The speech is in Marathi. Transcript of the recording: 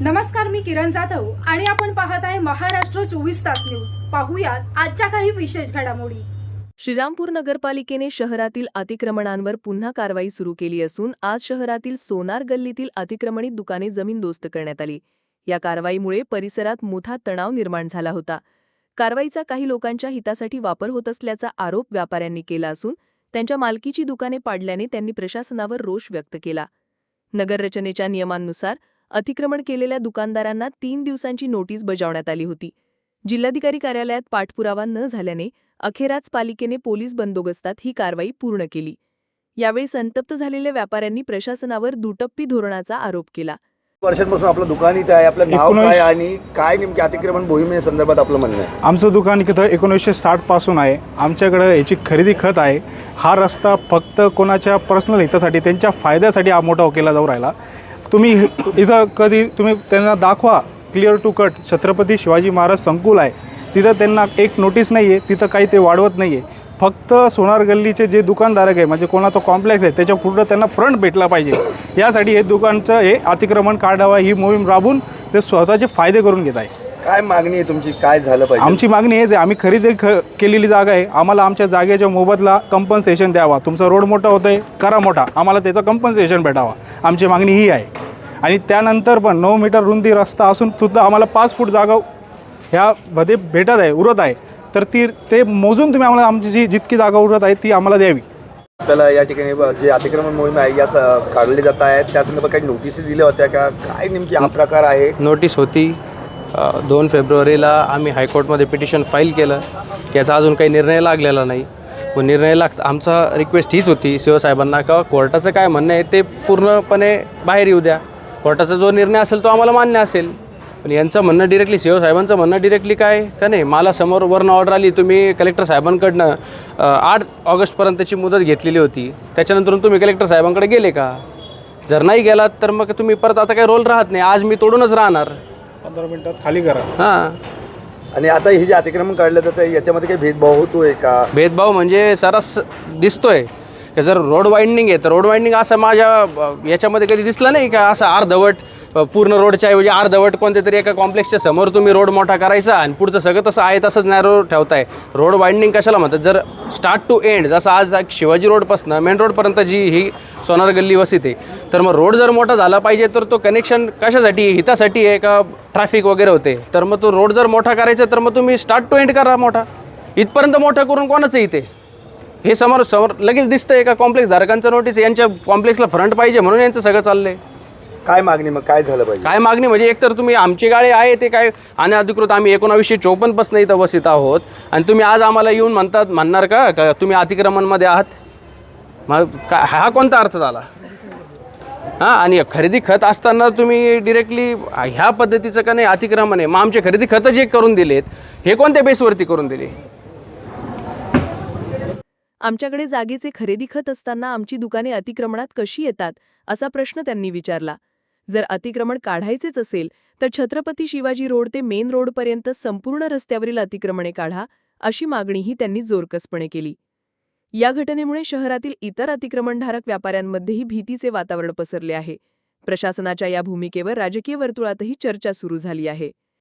नमस्कार मी किरण जाधव आणि आपण पाहत आहे महाराष्ट्र चोवीस तास न्यूज. पाहूयात आजच्या काही विशेष घडामोडी. श्रीरामपूर नगरपालिकेने शहरातील अतिक्रमणांवर पुन्हा कारवाई सुरू केली असून आज शहरातील सोनार गल्लीतील अतिक्रमणित दुकाने जमीनदोस्त करण्यात आली. या कारवाईमुळे परिसरात मोठा तणाव निर्माण झाला होता. कारवाईचा काही लोकांच्या हितासाठी वापर होत असल्याचा आरोप व्यापाऱ्यांनी केला असून त्यांच्या मालकीची दुकाने पाडल्याने त्यांनी प्रशासनावर रोष व्यक्त केला. नगररचनेच्या नियमांनुसार अतिक्रमण केलेल्या दुकानदारांना तीन दिवसांची नोटीस बजावण्यात आली होती. जिल्हाधिकारी कार्यालयात पाठपुरावा न झाल्याने अखेराच पालिकेने पोलीस बंदोबस्तात ही कारवाई पूर्ण केली. यावेळी संतप्त झालेल्या व्यापाऱ्यांनी प्रशासनावर दुटप्पी धोरणाचा आरोप केला. वर्षांपासून आपलं दुकान इथे आहे आपलं नाव काय आणि काय नेमके अतिक्रमण मोहिमे संदर्भात आपलं म्हणणं आहे? आमचं दुकान इथं एकोणीसशे साठपासून आहे. आमच्याकडं याची खरेदी खत आहे. हा रस्ता फक्त कोणाच्या पर्सनल हितासाठी त्यांच्या फायद्यासाठी हा मोठा केला जाऊ राहिला. तुम्ही इथं कधी तुम्ही त्यांना दाखवा clear to cut Chhatrapati Shivaji Maharaj संकुल आहे. तिथं त्यांना एक नोटीस नाही आहे तिथं काही ते वाढवत नाही आहे फक्त सोनार गल्लीचे जे दुकानधारक आहे म्हणजे कोणाचा कॉम्प्लेक्स आहे त्याच्या पुढं त्यांना फ्रंट भेटला पाहिजे. यासाठी हे दुकानचं हे अतिक्रमण काढावं ही मोहीम राबून ते स्वतःचे फायदे करून घेत आहे. काय मागणी आहे तुमची? काय झालं पाहिजे? आमची मागणी हेच आहे. आम्ही खरेदी ख केलेली जागा आहे. आम्हाला आमच्या जागेच्या मोबदला कंपन्सेशन द्यावा. तुमचा रोड मोठा होतो आहे करा मोठा. आम्हाला त्याचं कंपन्सेशन भेटावा. आमची मागणी ही आहे. आणि त्यानंतर पण नऊ मीटर रुंदी रस्ता असून सुद्धा आम्हाला पाच फूट जागा ह्यामध्ये भेटत आहे उरत आहे. तर ती ते मोजून तुम्ही आम्हाला आमची जी जितकी जागा उरत आहे ती आम्हाला द्यावी. आपल्याला या ठिकाणी जे अतिक्रमण मोहीम आहे या स- काढले जात आहेत. त्या संदर्भात काही नोटीस दिल्या होत्या का? काय नेमकी हा प्रकार आहे? नोटीस होती. दोन फेब्रुवारीला आम्ही हायकोर्टमध्ये पिटिशन फाईल केलं याचा अजून काही निर्णय लागलेला नाही. व निर्णय लाग आमचा रिक्वेस्ट हीच होती शिवसाहेबांना का कोर्टाचं काय म्हणणं आहे ते पूर्णपणे बाहेर येऊ द्या. कोर्टाचा जो निर्णय असेल तो आम्हाला मान्य असेल. पण यांचं म्हणणं डिरेक्टली शिवसाहेबांचं म्हणणं डिरेक्टली काय? का नाही? मला समोर वरनं ऑर्डर आली तुम्ही कलेक्टर साहेबांकडनं आठ ऑगस्टपर्यंतची मुदत घेतलेली होती. त्याच्यानंतर तुम्ही कलेक्टर साहेबांकडे गेले का? जर नाही गेलात तर मग तुम्ही परत आता काही रोल राहत नाही. आज मी तोडूनच राहणार. पंधरा मिनटात खाली करा. हां. आणि आता हे जे अतिक्रमण काढलं जातं याच्यामध्ये काही भेदभाव होतोय का? भेदभाव म्हणजे सरस दिसतोय. की जर रोड वाइंडिंग आहे तर रोड वाइंडिंग असं माझ्या अ, याच्यामध्ये कधी दिसलं नाही का? असं अर्धवट पूर्ण रोडच्या ऐवजी अर्धवट कोणत्या तरी एका कॉम्प्लेक्सच्या समोर तुम्ही रोड मोठा करायचा आणि पुढचं सगळं तसं आहे तसंच नॅरो ठेवताय. रोड वाइंडिंग कशाला म्हणतात? जर स्टार्ट टू एंड जसं आज शिवाजी रोडपासनं मेन रोडपर्यंत जी ही सोनार गल्ली वसित आहे तर मग रोड जर मोठा झाला पाहिजे तर तो कनेक्शन कशासाठी हितासाठी आहे का ट्रॅफिक वगैरे होते? तर मग तो रोड जर मोठा करायचा तर मग तुम्ही स्टार्ट टू एंड करा मोठा. इथपर्यंत मोठा करून कोणाचं इथे? हे समोर समोर लगेच दिसतंय का कॉम्प्लेक्स धारकांचं नोटीस यांच्या कॉम्प्लेक्सला फ्रंट पाहिजे म्हणून यांचं सगळं चाललं आहे काय मागणी मग काय झालं पाहिजे? काय मागणी? म्हणजे एकतर तुम्ही आमची गाळे आहे ते काय आणि अधिकृत आम्ही एकोणावीसशे चोपन्नपासून इथं वसित आहोत. आणि तुम्ही आज आम्हाला येऊन म्हणतात म्हणणार का? का तुम्ही अतिक्रमणमध्ये आहात? मग का हा कोणता अर्थ झाला? हां आणि खरेदी खत असताना तुम्ही डिरेक्टली ह्या पद्धतीचं का नाही अतिक्रमण आहे? मग आमचे खरेदी खतं जे करून दिलेत हे कोणत्या बेसवरती करून दिले? आमच्याकडे जागेचे खरेदी खत असताना आमची दुकाने अतिक्रमणात कशी येतात असा प्रश्न त्यांनी विचारला. जर अतिक्रमण काढायचेच असेल तर छत्रपती शिवाजी रोड ते मेन रोडपर्यंत संपूर्ण रस्त्यावरील अतिक्रमणे काढा अशी मागणीही त्यांनी जोरकसपणे केली. या घटनेमुळे शहरातील इतर अतिक्रमणधारक व्यापाऱ्यांमध्येही भीतीचे वातावरण पसरले आहे. प्रशासनाच्या या भूमिकेवर राजकीय वर्तुळातही चर्चा सुरू झाली आहे.